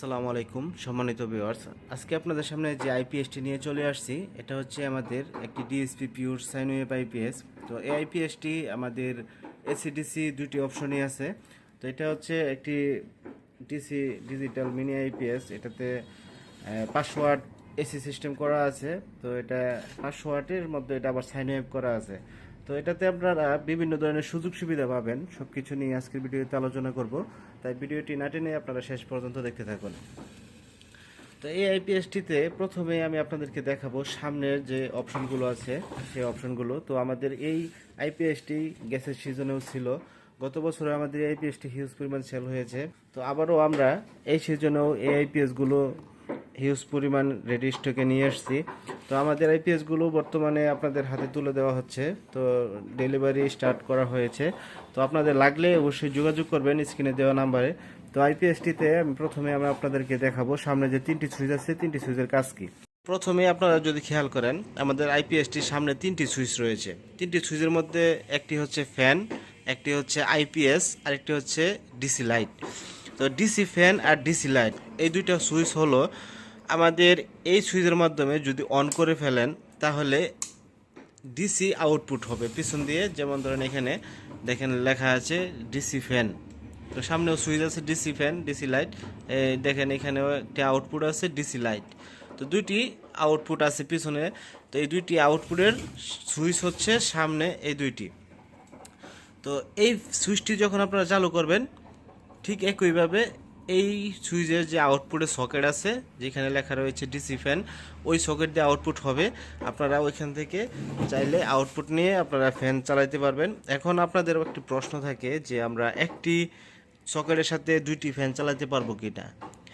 আসসালামু আলাইকুম, সম্মানিত ভিউয়ার্স। আজকে আপনাদের সামনে যে আইপিএসটি নিয়ে চলে আসছি, এটা হচ্ছে আমাদের একটি DSP pure sine wave IPS. তো এই আইপিএসটি আমাদের এসিডিসি দুটি অপশনই আছে। তো এটা হচ্ছে একটি ডিসি ডিজিটাল মিনি আইপিএস, এটাতে পাসওয়ার্ড এসি সিস্টেম করা আছে। তো এটা ওয়াটের মধ্যে এটা আবার সাইন ওয়েভ করা আছে। তো এটাতে আপনারা বিভিন্ন ধরনের সুযোগ সুবিধা পাবেন। সব কিছু নিয়ে আজকের ভিডিওতে আলোচনা করব। তাই ভিডিওটি না টেনে আপনারা শেষ পর্যন্ত দেখতে থাকুন। তো এই আইপিএসটিতে প্রথমে আমি আপনাদেরকে দেখাবো সামনের যে অপশনগুলো আছে, সেই অপশনগুলো। তো আমাদের এই আইপিএসটি গ্যাসের সিজনেও ছিল। গত বছরে আমাদের আইপিএসটি হিউজ পরিমাণ সেল হয়েছে। তো আবারও আমরা এই সিজনেও এই আইপিএসগুলো হিউজ পরিমাণ রেডি স্টকে নিয়ে এসেছি তো আমাদের আইপিএসগুলো বর্তমানে আপনাদের হাতে তুলে দেওয়া হচ্ছে। তো ডেলিভারি স্টার্ট করা হয়েছে। তো আপনাদের লাগলে অবশ্যই যোগাযোগ করবেন স্ক্রিনে দেওয়া নাম্বারে তো আইপিএসটিতে আমি প্রথমে আমরা আপনাদেরকে দেখাবো, সামনে যে তিনটি সুইচ আছে, তিনটি সুইচের কাজ কি। প্রথমে আপনারা যদি খেয়াল করেন, আমাদের আইপিএসটির সামনে তিনটি সুইচ রয়েছে। তিনটি সুইচের মধ্যে একটি হচ্ছে ফ্যান একটি হচ্ছে আইপিএস আর একটি হচ্ছে ডিসি লাইট তো ডিসি ফ্যান আর ডিসি লাইট এই দুইটা সুইচ হলো আমাদের এই সুইচের মাধ্যমে যদি অন করে ফেলেন, তাহলে ডিসি আউটপুট হবে। পিছন দিয়ে যেমন ধরেন এখানে দেখেন লেখা আছে ডিসি ফ্যান তো সামনেও সুইচ আছে ডিসি ফ্যান ডিসি লাইট দেখেন এখানেও একটি আউটপুট আছে ডিসি লাইট তো দুইটি আউটপুট আছে পিছনে। তো এই দুইটি আউটপুটের সুইচ হচ্ছে সামনে এই দুইটি। তো এই সুইচটি যখন আপনারা চালু করবেন, ঠিক একইভাবে এই সুইচের যে আউটপুটের সকেট আছে, যেখানে লেখা রয়েছে ডিসি ফ্যান ওই সকেট দিয়ে আউটপুট হবে। আপনারা ওইখান থেকে চাইলে আউটপুট নিয়ে আপনারা ফ্যান চালাইতে পারবেন। এখন আপনাদের একটি প্রশ্ন থাকে যে, আমরা একটি সকেটের সাথে দুইটি ফ্যান চালাতে পারব কি না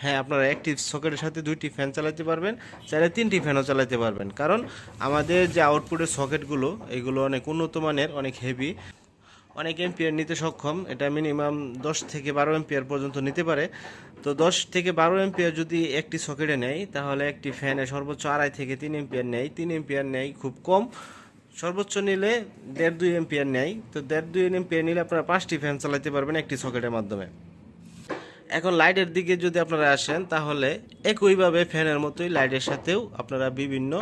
হ্যাঁ আপনারা একটি সকেটের সাথে দুইটি ফ্যান চালাতে পারবেন, চাইলে তিনটি ফ্যানও চালাতে পারবেন। কারণ আমাদের যে আউটপুটের সকেটগুলো এগুলো অনেক উন্নত মানের, অনেক হেভি অনেক এম্পিয়ার নিতে সক্ষম, এটা মিনিমাম দশ থেকে বারো এম্পিয়ার পর্যন্ত নিতে পারে। তো দশ থেকে বারো এম্পিয়ার যদি একটি সকেটে নেয়, তাহলে একটি ফ্যানে সর্বোচ্চ আড়াই থেকে তিন এম্পিয়ার নেয়। তিন এম্পিয়ার নেয় খুব কম। সর্বোচ্চ নিলে দেড় দুই এম্পিয়ার নেয়। তো দেড় দুই এম্পিয়ার নিলে আপনারা পাঁচটি ফ্যান চালাতে পারবেন একটি সকেটের মাধ্যমে। এখন লাইটের দিকে যদি আপনারা আসেন, তাহলে একইভাবে ফ্যানের মতোই লাইটের সাথেও আপনারা বিভিন্ন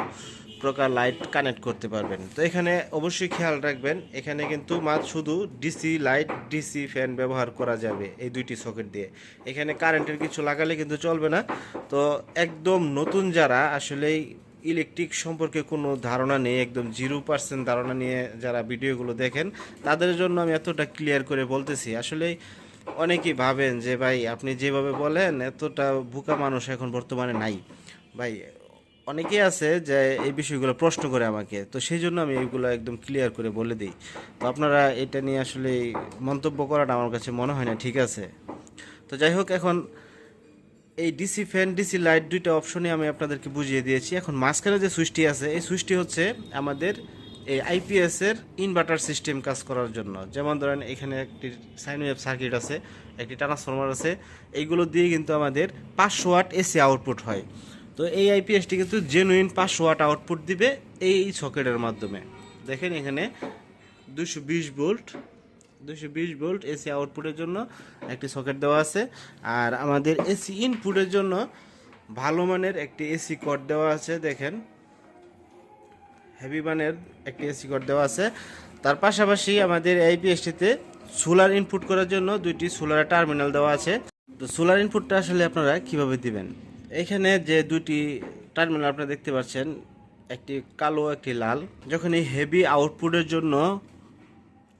প্রকার লাইট কানেক্ট করতে পারবেন। তো এখানে অবশ্যই খেয়াল রাখবেন, এখানে কিন্তু মাত্র শুধু ডিসি লাইট ডিসি ফ্যান ব্যবহার করা যাবে এই দুইটি সকেট দিয়ে। এখানে কারেন্টের কিছু লাগালে কিন্তু চলবে না। তো একদম নতুন যারা আসলেই ইলেকট্রিক সম্পর্কে কোনো ধারণা নেই, একদম জিরো পার্সেন্ট ধারণা নিয়ে যারা ভিডিওগুলো দেখেন, তাদের জন্য আমি এতটা ক্লিয়ার করে বলতেছি। আসলেই অনেকেই ভাবেন যে, ভাই, আপনি যেভাবে বলেন, এতটা বোকা মানুষ এখন বর্তমানে নাই। ভাই অনেকেই আছে যে এই বিষয়গুলো প্রশ্ন করে আমাকে, তো সেই জন্য আমি এইগুলো একদম ক্লিয়ার করে বলে দিই। তো আপনারা এটা নিয়ে আসলে মন্তব্য করাটা আমার কাছে মনে হয় না, ঠিক আছে? তো যাই হোক, এখন এই ডিসি ফ্যান ডিসি লাইট দুইটা অপশনে আমি আপনাদেরকে বুঝিয়ে দিয়েছি। এখন মাঝখানে যে সুইচটি আছে, এই সুইচটি হচ্ছে আমাদের এই আইপিএস এর ইনভার্টার সিস্টেম কাজ করার জন্য। যেমন ধরেন, এখানে একটি সাইন ওয়েভ সার্কিট আছে, একটি ট্রান্সফরমার আছে, এইগুলো দিয়ে কিন্তু আমাদের পাঁচশো ওয়াট এসি আউটপুট হয়। তো এই আইপিএসটি কিন্তু জেনুইন পাঁচশো আউটপুট দিবে এই সকেটের মাধ্যমে। দেখেন এখানে দুশো বিশ ভোল্ট দুশো বিশ ভোল্ট এসি আউটপুটের জন্য একটি সকেট দেওয়া আছে। আর আমাদের এসি ইনপুটের জন্য ভালো মানের একটি এসি কট দেওয়া আছে, দেখেন। হেভি মানের একটি এসি কট দেওয়া আছে। তার পাশাপাশি আমাদের আইপিএসটিতে সোলার ইনপুট করার জন্য দুইটি সোলার টার্মিনাল দেওয়া আছে। তো সোলার ইনপুটটা আসলে আপনারা কীভাবে দিবেন? এখানে যে দুটি টার্মিনাল আপনারা দেখতে পাচ্ছেন, একটি কালো, একটি লাল। যখন এই হেভি আউটপুটের জন্য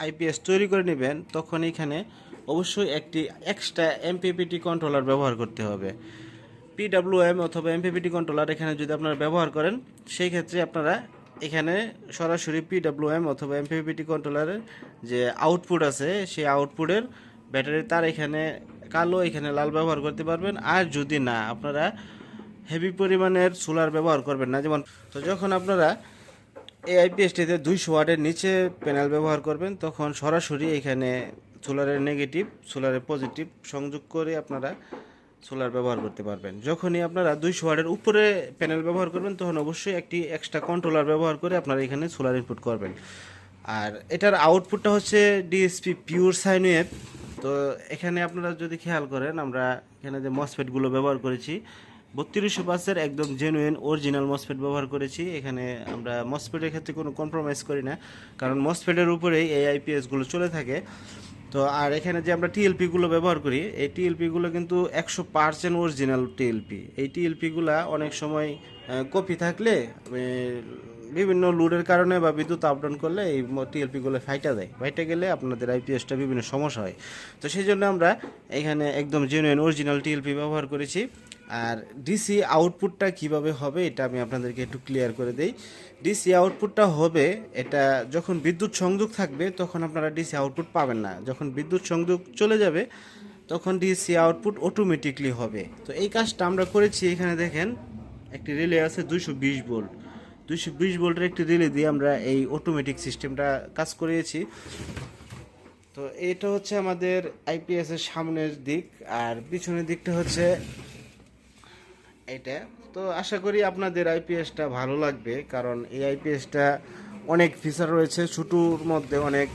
আইপিএস তৈরি করে নেবেন, তখন এখানে অবশ্যই একটি এক্সট্রা এমপিপিটি কন্ট্রোলার ব্যবহার করতে হবে। পিডাব্লিউএম অথবা এমপিপিটি কন্ট্রোলার এখানে যদি আপনারা ব্যবহার করেন, সেই ক্ষেত্রে আপনারা এখানে সরাসরি পিডাব্লিউএম অথবা এমপিপিটি কন্ট্রোলারের যে আউটপুট আছে, সেই আউটপুটের ব্যাটারি তার এখানে কালো এখানে লাল ব্যবহার করতে পারবেন। আর যদি না, আপনারা হেভি পরিমাণের সোলার ব্যবহার করবেন না। যেমন, তো যখন আপনারা এই আইপিএসটিতে দুইশো ওয়াটের নিচে প্যানেল ব্যবহার করবেন, তখন সরাসরি এখানে সোলারের নেগেটিভ সোলারের পজিটিভ সংযোগ করে আপনারা সোলার ব্যবহার করতে পারবেন। যখনই আপনারা দুইশো ওয়াটের উপরে প্যানেল ব্যবহার করবেন, তখন অবশ্যই একটি এক্সট্রা কন্ট্রোলার ব্যবহার করে আপনারা এখানে সোলার ইনপুট করবেন। আর এটার আউটপুটটা হচ্ছে ডিএসপি পিওর সাইন ওয়েভ তো এখানে আপনারা যদি খেয়াল করেন, আমরা এখানে যে মসফেটগুলো ব্যবহার করেছি, বত্রিশশো পাঁচের একদম জেনুইন অরিজিনাল মসফেট ব্যবহার করেছি। এখানে আমরা মসফেটের ক্ষেত্রে কোনো কম্প্রোমাইজ করি না, কারণ মসফেটের উপরেই এই আইপিএসগুলো চলে থাকে। তো আর এখানে যে আমরা টিএলপিগুলো ব্যবহার করি, এই টিএলপিগুলো কিন্তু একশো পার্সেন্ট অরিজিনাল টিএলপি এই টিএলপিগুলা অনেক সময় কপি থাকলে বিভিন্ন লোডের কারণে বা বিদ্যুৎ আপ ডাউন করলে এই টিএলপিগুলো ফাইটা দেয়। ফাইটা গেলে আপনাদের আইপিএসটা বিভিন্ন সমস্যা হয়। তো সেই জন্য আমরা এখানে একদম জেনুইন অরিজিনাল টিএলপি ব্যবহার করেছি। আর ডিসি আউটপুটটা কীভাবে হবে এটা আমি আপনাদেরকে একটু ক্লিয়ার করে দেই। ডিসি আউটপুটটা হবে, এটা যখন বিদ্যুৎ সংযোগ থাকবে, তখন আপনারা ডিসি আউটপুট পাবেন না। যখন বিদ্যুৎ সংযোগ চলে যাবে, তখন ডিসি আউটপুট অটোমেটিকলি হবে। তো এই কাজটা আমরা করেছি এখানে দেখেন, একটি রিলে আছে দুইশো বিশ ভোল্ট দুইশো বিশ ভোল্টের একটি রিলে দিয়ে আমরা এই অটোমেটিক সিস্টেমটা কাজ করিয়েছি। তো এটা হচ্ছে আমাদের আইপিএস এর সামনের দিক, আর পিছনের দিকটা হচ্ছে এটা। তো আশা করি আপনাদের আইপিএসটা ভালো লাগবে, কারণ এই আইপিএসটা অনেক ফিচার রয়েছে, ছোটোর মধ্যে অনেক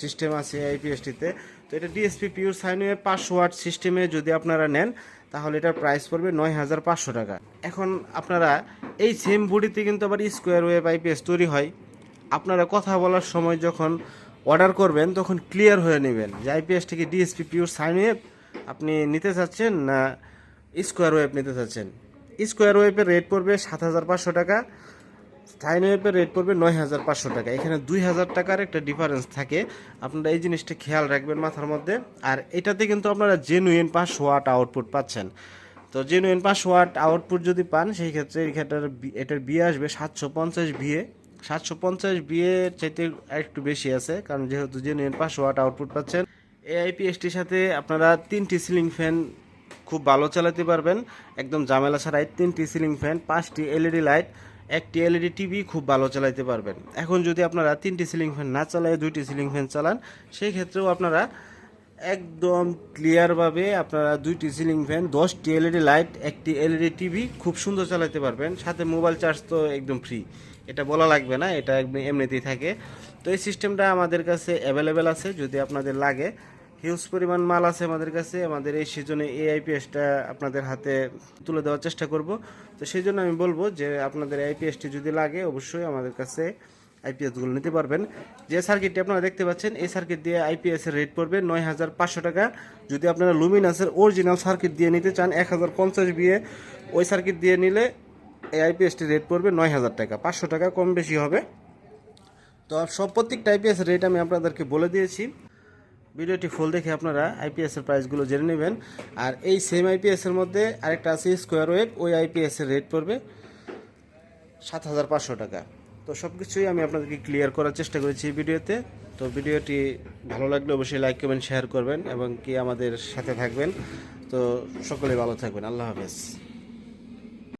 সিস্টেম আছে আইপিএসটিতে এটা ডিএসপি পিওর সাইনওয়ে পাঁচশো ওয়াট সিস্টেমে যদি আপনারা নেন, তাহলে এটার প্রাইস পড়বে নয় হাজার পাঁচশো টাকা। এখন আপনারা এই সেম বডিতে কিন্তু আবার স্কোয়ার ওয়েভ আইপিএস তৈরি হয়। আপনারা কথা বলার সময় যখন অর্ডার করবেন, তখন ক্লিয়ার হয়ে নেবেন যে আইপিএস থেকে ডিএসপি পিওর সাইন ওয়েভ আপনি নিতে চাচ্ছেন না স্কোয়ার ওয়েভ নিতে চাচ্ছেন। স্কোয়ার ওয়েভের রেট পড়বে সাত হাজার পাঁচশো টাকা। সাইন ওয়েভের রেট পড়বে নয় হাজার পাঁচশো টাকা। এখানে দুই হাজার টাকার একটা ডিফারেন্স থাকে। আপনারা এই জিনিসটা খেয়াল রাখবেন মাথার মধ্যে। আর এটাতে কিন্তু আপনারা জেনুইন পাঁচশো ওয়াট আউটপুট পাচ্ছেন। তো জেনুইন পাঁচশো ওয়াট আউটপুট যদি পান, সেই ক্ষেত্রে বি- এটার বিয়ে আসবে সাতশো পঞ্চাশ বিয়ে সাতশো পঞ্চাশ বিয়ে চাইতে একটু বেশি আছে, কারণ যেহেতু জেনুইন পাঁচশো ওয়াট আউটপুট পাচ্ছেন। এআইপিএসটির সাথে আপনারা তিনটি সিলিং ফ্যান খুব ভালো চালাতে পারবেন। একদম ঝামেলা ছাড়াই তিনটি সিলিং ফ্যান পাঁচটি এলইডি লাইট একটি এলইডি টিভি খুব ভালো চালাতে পারবেন। এখন যদি আপনারা তিনটি সিলিং ফ্যান না চালায়, দুইটি সিলিং ফ্যান চালান, সেই ক্ষেত্রেও আপনারা একদম ক্লিয়ারভাবে আপনারা দুইটি সিলিং ফ্যান, দশটি এলইডি লাইট একটি এলইডি টিভি খুব সুন্দর চালাতে পারবেন। সাথে মোবাইল চার্জ তো একদম ফ্রি এটা বলা লাগবে না, এটা এমনিতেই থাকে। তো এই সিস্টেমটা আমাদের কাছে অ্যাভেলেবেল আছে, যদি আপনাদের লাগে। হিউজ পরিমাণ মাল আছে আমাদের কাছে। আমাদের এই সিজনে এই আইপিএসটা আপনাদের হাতে তুলে দেওয়ার চেষ্টা করব। তো সেই জন্য আমি বলব যে, আপনাদের আইপিএসটি যদি লাগে, অবশ্যই আমাদের কাছে আইপিএসগুলো নিতে পারবেন। যে সার্কিটটি আপনারা দেখতে পাচ্ছেন, এই সার্কিট দিয়ে আইপিএস এর রেট পড়বে নয় হাজার পাঁচশো টাকা। যদি আপনারা লুমিনাসের অরিজিনাল সার্কিট দিয়ে নিতে চান, এক হাজার পঞ্চাশ বিয়ে ওই সার্কিট দিয়ে নিলে এই আইপিএসটি রেট পড়বে নয় হাজার টাকা। পাঁচশো টাকা কম বেশি হবে। তো সব প্রত্যেকটা আইপিএস রেট আমি আপনাদেরকে বলে দিয়েছি। ভিডিওটি ফুল দেখে আপনারা আইপিএস এর প্রাইসগুলো জেনে নেবেন। আর এই সেম আইপিএস এর মধ্যে আরেকটা আছে স্কোয়ার ওয়েভ ওই আইপিএস এর রেট পড়বে সাত হাজার পাঁচশো টাকা। তো সব কিছুই আমি আপনাদেরকে ক্লিয়ার করার চেষ্টা করেছি ভিডিওতে। তো ভিডিওটি ভালো লাগলে অবশ্যই লাইক করবেন শেয়ার করবেন এবং কি আমাদের সাথে থাকবেন। তো সকলে ভালো থাকবেন। আল্লাহ হাফেজ।